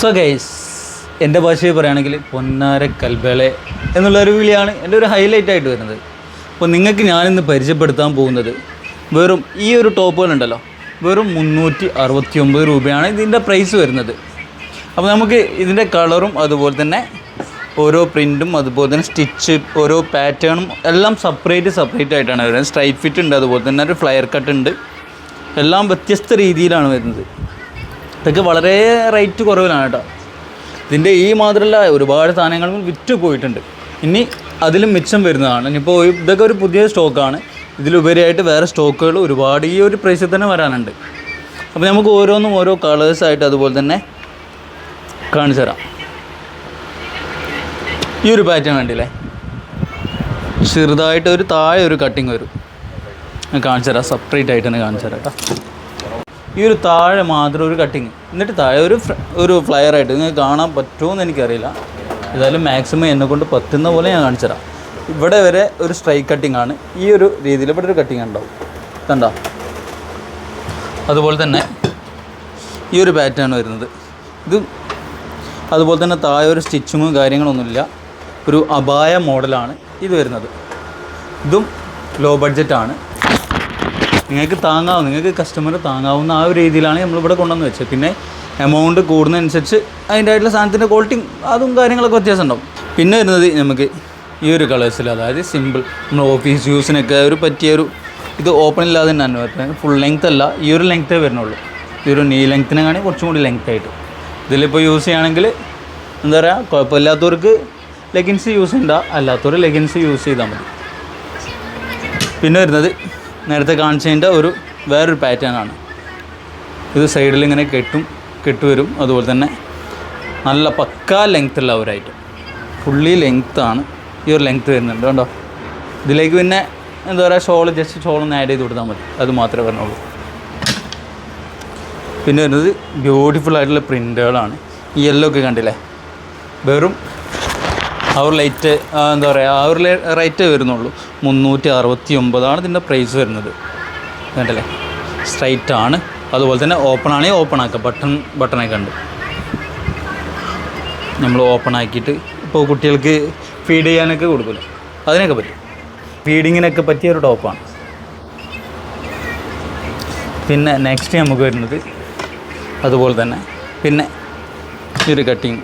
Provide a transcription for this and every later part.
So guys എന്റെ ഭാഷയിൽ പറയുകയാണെങ്കിൽ പൊന്നാര കൽബേളെ എന്നുള്ളൊരു വിളിയാണ് എന്റെ ഒരു ഹൈലൈറ്റ് ആയിട്ട് വരുന്നത്. അപ്പോൾ നിങ്ങൾക്ക് ഞാനിന്ന് പരിചയപ്പെടുത്താൻ പോകുന്നത് വെറും ഈ ഒരു ടോപ്പുകളുണ്ടല്ലോ വെറും മുന്നൂറ്റി അറുപത്തി ഒമ്പത് രൂപയാണ് ഇതിന്റെ പ്രൈസ് വരുന്നത്. അപ്പോൾ നമുക്ക് ഇതിന്റെ കളറും അതുപോലെ തന്നെ ഓരോ പ്രിന്റും അതുപോലെ തന്നെ സ്റ്റിച്ച് ഓരോ പാറ്റേണും എല്ലാം സെപ്പറേറ്റ് സെപ്പറേറ്റ് ആയിട്ടാണ് വരുന്നത്. സ്ട്രൈറ്റ് ഫിറ്റ് ഉണ്ട് അതുപോലെ തന്നെ ഒരു ഫ്ലയർ കട്ട് ഉണ്ട്. എല്ലാം വ്യത്യസ്ത രീതിയിലാണ് വരുന്നത്. ഇതൊക്കെ വളരെ റേറ്റ് കുറവിലാണ് കേട്ടോ. ഇതിന്റെ ഈ മാത്രമല്ല ഒരുപാട് സാധനങ്ങൾ വിറ്റ് പോയിട്ടുണ്ട്. ഇനി അതിലും മിച്ചം വരുന്നതാണ്. ഇനിയിപ്പോൾ ഇതൊക്കെ ഒരു പുതിയ സ്റ്റോക്കാണ്. ഇതിലുപരിയായിട്ട് വേറെ സ്റ്റോക്കുകൾ ഒരുപാട് ഈ ഒരു പ്രൈസിൽ തന്നെ വരാനുണ്ട്. അപ്പോൾ നമുക്ക് ഓരോന്നും ഓരോ കളേഴ്സായിട്ട് അതുപോലെ തന്നെ കാണിച്ചു തരാം. ഈ ഒരു പാറ്റേൺ കണ്ടില്ലേ? ചെറുതായിട്ട് ഒരു താഴെ ഒരു കട്ടിങ് വരും. കാണിച്ചു തരാം. സെപ്പറേറ്റ് ആയിട്ട് തന്നെ കാണിച്ചു തരാം കേട്ടോ. ഈ ഒരു താഴെ മാത്രം ഒരു കട്ടിങ് എന്നിട്ട് താഴെ ഒരു ഒരു ഫ്ലയർ ആയിട്ട് നിങ്ങൾക്ക് കാണാൻ പറ്റുമോ എന്ന് എനിക്കറിയില്ല. ഏതായാലും മാക്സിമം എന്നെ കൊണ്ട് പറ്റുന്ന പോലെ ഞാൻ കാണിച്ചു തരാം. ഇവിടെ വരെ ഒരു സ്ട്രൈക്ക് കട്ടിങ് ആണ്. ഈ ഒരു രീതിയിൽ ഇവിടെ ഒരു കട്ടിങ് ഉണ്ടാവും. കണ്ട? അതുപോലെ തന്നെ ഈ ഒരു പാറ്റേൺ വരുന്നത്. ഇത് അതുപോലെ തന്നെ താഴെ ഒരു സ്റ്റിച്ചിങ്ങും കാര്യങ്ങളൊന്നുമില്ല. ഒരു അപായ മോഡലാണ് ഇത് വരുന്നത്. ഇതും ലോ ബഡ്ജറ്റാണ് നിങ്ങൾക്ക് താങ്ങാവും നിങ്ങൾക്ക് കസ്റ്റമർ താങ്ങാവുന്ന ആ ഒരു രീതിയിലാണ് നമ്മളിവിടെ കൊണ്ടുവന്ന് വെച്ചത്. പിന്നെ എമൗണ്ട് കൂടുന്നതനുസരിച്ച് അതിന്റെ ആയിട്ടുള്ള സാധനത്തിന്റെ ക്വാളിറ്റി അതും കാര്യങ്ങളൊക്കെ വ്യത്യാസം ഉണ്ടാവും. പിന്നെ വരുന്നത് നമുക്ക് ഈ ഒരു കളേഴ്സിൽ അതായത് സിമ്പിൾ നമ്മൾ ഓഫീസ് യൂസിനൊക്കെ ഒരു പറ്റിയ ഒരു ഇത് ഓപ്പൺ ഇല്ലാതെ തന്നെ വരുന്നത് ഫുൾ ലെങ്ത് അല്ല ഈ ഒരു ലെങ്ത്തേ വരുന്നുള്ളൂ. ഈ ഒരു നീ ലെങ്ത്തിനെ കാണി കുറച്ചും കൂടി ലെങ്ത് ആയിട്ട്. ഇതിലിപ്പോൾ യൂസ് ചെയ്യുകയാണെങ്കിൽ എന്താ പറയുക കുഴപ്പമില്ലാത്തവർക്ക് ലെഗിൻസ് യൂസ് ചെയ്യണ്ട അല്ലാത്തവർ ലെഗിൻസ് യൂസ് ചെയ്താൽ മതി. പിന്നെ വരുന്നത് നേരത്തെ കാണിച്ചതിന്റെ ഒരു വേറൊരു പാറ്റേൺ ആണ്. ഇത് സൈഡിൽ ഇങ്ങനെ കെട്ടും കെട്ടുവരും അതുപോലെ തന്നെ നല്ല പക്കാ ലെങ്ത്തുള്ള ഒരു ഐറ്റം ഫുള്ളി ലെങ്ത്താണ് ഈ ഒരു ലെങ്ത്ത് വരുന്നുണ്ട് കണ്ടോ? ഇതിലേക്ക് പിന്നെ എന്താ പറയുക ഷോൾ ജസ്റ്റ് ഷോളൊന്ന് ആഡ് ചെയ്ത് കൊടുത്താൽ മതി. അത് മാത്രമേ പറഞ്ഞുള്ളൂ. പിന്നെ വരുന്നത് ബ്യൂട്ടിഫുൾ ആയിട്ടുള്ള പ്രിന്റുകളാണ് ഈ യെല്ലോ ഒക്കെ കണ്ടില്ലേ? വെറും ഒരു ലൈറ്റ് എന്താ പറയുക ആ ഒരു റേറ്റ് വരുന്നുള്ളൂ. മുന്നൂറ്റി അറുപത്തി ഒമ്പതാണ് ഇതിന്റെ പ്രൈസ് വരുന്നത്. കണ്ടല്ലേ? സ്ട്രൈറ്റ് ആണ്. അതുപോലെ തന്നെ ഓപ്പൺ ആണെങ്കിൽ ഓപ്പൺ ആക്കുക ബട്ടൺ ബട്ടണൊക്കെ ഉണ്ട്. നമ്മൾ ഓപ്പൺ ആക്കിയിട്ട് ഇപ്പോൾ കുട്ടികൾക്ക് ഫീഡ് ചെയ്യാനൊക്കെ കൊടുക്കില്ല? അതിനൊക്കെ പറ്റും. ഫീഡിങ്ങിനൊക്കെ പറ്റിയ ഒരു ടോപ്പാണ് പിന്നെ നെക്സ്റ്റ് നമുക്ക് വരുന്നത് അതുപോലെ തന്നെ. പിന്നെ ഈ ഒരു കട്ടിങ്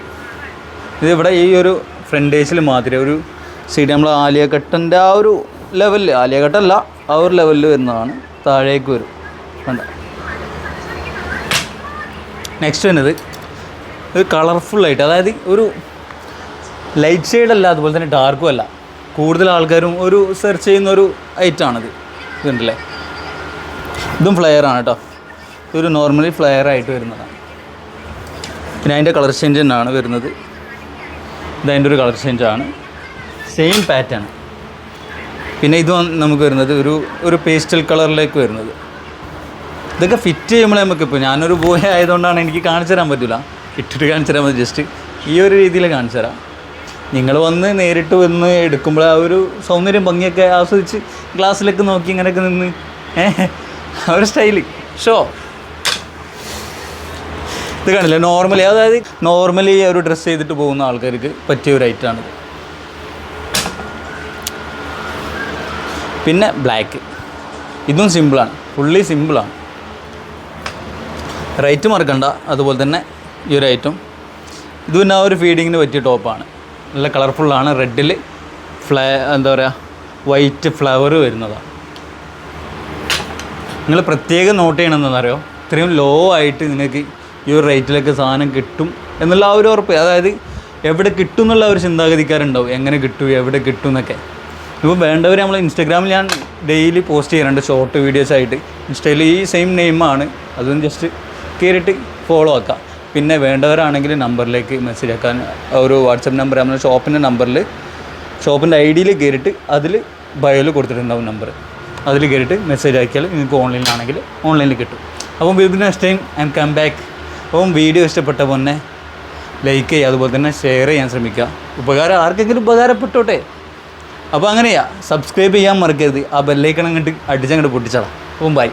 ഇതിവിടെ ഈ ഒരു ഫ്രണ്ടേജിൽ മാതിരി ഒരു സൈഡ് നമ്മൾ ആലിയഘട്ടന്റെ ആ ഒരു ലെവലിൽ ആലിയഘട്ടമല്ല ആ ഒരു ലെവലിൽ വരുന്നതാണ് താഴേക്ക് വരും. വേണ്ട നെക്സ്റ്റ് വരുന്നത് ഒരു കളർഫുള്ളായിട്ട് അതായത് ഒരു ലൈറ്റ് ഷെയ്ഡ് അല്ല അതുപോലെ തന്നെ ഡാർക്കും അല്ല. കൂടുതൽ ആൾക്കാരും ഒരു സെർച്ച് ചെയ്യുന്ന ഒരു ഐറ്റാണിത് ഇതുണ്ടല്ലേ ഇതും ഫ്ലെയർ ആണ് കേട്ടോ. ഇതൊരു നോർമലി ഫ്ലെയർ ആയിട്ട് വരുന്നതാണ്. പിന്നെ അതിന്റെ കളർ ചേഞ്ച് തന്നെയാണ് വരുന്നത്. ഇതതിന്റെ ഒരു കളർ ചേഞ്ച് ആണ്. സെയിം പാറ്റേൺ പിന്നെ ഇത് നമുക്ക് വരുന്നത് ഒരു ഒരു പേസ്റ്റൽ കളറിലേക്ക് വരുന്നത്. ഇതൊക്കെ ഫിറ്റ് ചെയ്യുമ്പോൾ നമുക്കിപ്പോൾ ഞാനൊരു ബോയ് ആയതുകൊണ്ടാണ് എനിക്ക് കാണിച്ചു തരാൻ പറ്റില്ല. ഇട്ടിട്ട് കാണിച്ചു തരാൻ പറ്റും ജസ്റ്റ് ഈ ഒരു രീതിയിൽ കാണിച്ചു തരാം. നിങ്ങൾ വന്ന് നേരിട്ട് വന്ന് എടുക്കുമ്പോൾ ആ ഒരു സൗന്ദര്യം ഭംഗിയൊക്കെ ആസ്വദിച്ച് ഗ്ലാസ്സിലേക്ക് നോക്കി ഇങ്ങനെയൊക്കെ നിന്ന്. ഏഹ് ആ ഒരു സ്റ്റൈൽ ഷോ ഇത് കാണില്ല നോർമലി അതായത് നോർമലി ഒരു ഡ്രസ്സ് ചെയ്തിട്ട് പോകുന്ന ആൾക്കാർക്ക് പറ്റിയ ഒരു ഐറ്റമാണ് പിന്നെ ബ്ലാക്ക് ഇതും സിമ്പിളാണ് ഫുള്ളി സിമ്പിളാണ് റേറ്റ് മറക്കണ്ട. അതുപോലെ തന്നെ ഈ ഒരു ഐറ്റം ഇത് പിന്നെ ഒരു ഫീഡിങ്ങിന് പറ്റിയ ടോപ്പാണ് നല്ല കളർഫുള്ളാണ് റെഡിൽ ഫ്ലേ എന്താ പറയുക വൈറ്റ് ഫ്ലവർ വരുന്നതാണ് നിങ്ങൾ പ്രത്യേകം നോട്ട് ചെയ്യണമെന്നറിയോ ഇത്രയും ലോ ആയിട്ട് നിങ്ങൾക്ക് ഈ ഒരു റേറ്റിലൊക്കെ സാധനം കിട്ടും എന്നുള്ള ആ ഒരു ഉറപ്പ്. അതായത് എവിടെ കിട്ടും എന്നുള്ള ഒരു ചിന്താഗതിക്കാരുണ്ടാവും. എങ്ങനെ കിട്ടും എവിടെ കിട്ടും എന്നൊക്കെ. ഇപ്പോൾ വേണ്ടവർ നമ്മൾ ഇൻസ്റ്റാഗ്രാമിൽ ഞാൻ ഡെയിലി പോസ്റ്റ് ചെയ്യാറുണ്ട്. ഷോർട്ട് വീഡിയോസ് ആയിട്ട്. ഇൻസ്റ്റയിൽ ഈ സെയിം നെയിമാണ് അതും ജസ്റ്റ് കയറിയിട്ട് ഫോളോ ആക്കാം. പിന്നെ വേണ്ടവരാണെങ്കിൽ നമ്പറിലേക്ക് മെസ്സേജ് ആക്കാൻ. ഒരു വാട്സപ്പ് നമ്പർ നമ്മുടെ ഷോപ്പിന്റെ നമ്പറിൽ ഷോപ്പിന്റെ ഐ ഡിയിൽ കയറിയിട്ട് അതിൽ ബയോയിൽ കൊടുത്തിട്ടുണ്ടാവും നമ്പർ അതിൽ കയറിയിട്ട് മെസ്സേജ് അയക്കിയാൽ നിങ്ങൾക്ക് ഓൺലൈനിലാണെങ്കിൽ ഓൺലൈനിൽ കിട്ടും. അപ്പം with next time I'm come back അപ്പം വീഡിയോ ഇഷ്ടപ്പെട്ട പൊന്നെ ലൈക്ക് ചെയ്യുക അതുപോലെ തന്നെ ഷെയർ ചെയ്യാൻ ശ്രമിക്കുക. ഉപകാരം ആർക്കെങ്കിലും ഉപകാരപ്പെട്ടോട്ടെ? അപ്പോൾ അങ്ങനെയാ. സബ്സ്ക്രൈബ് ചെയ്യാൻ മറക്കരുത്. ആ ബെല്ലൈക്കൺ അങ്ങോട്ട് അടിച്ചങ്ങോട്ട് പൊട്ടിച്ചാളാം. അപ്പം ബൈ